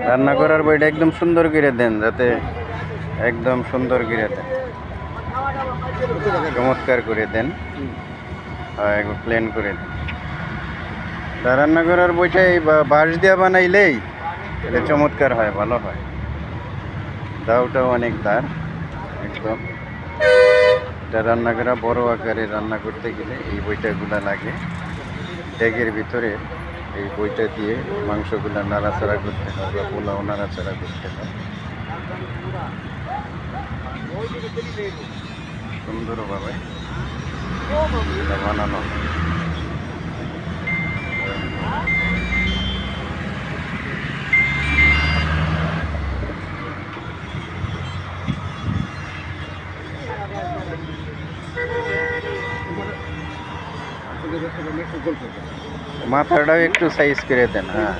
রান্না করার বইটা একদম সুন্দর করে দেন, যাতে একদম সুন্দর করে দেন। চমৎকার করে দেন। আর একটু প্লেন করে দেন। তা রান্না করার বইটা এই বা- বাঁশ দিয়ে বানাইলেই এটা চমৎকার হয়, ভালো হয়। দাওটাও অনেক দার, একদম। এটা রান্না করা বড় আকারে রান্না করতে গেলে এই বইটাগুলা লাগে। ড্যাগের ভিতরে এই বইটা দিয়ে মাংসগুলো নাড়াচাড়া করতে হয় বা পোলাও নাড়াচাড়া করতে হয় সুন্দরভাবে বানানো হয়। মাথাটাও একটু সাইজ করে দেন হ্যাঁ।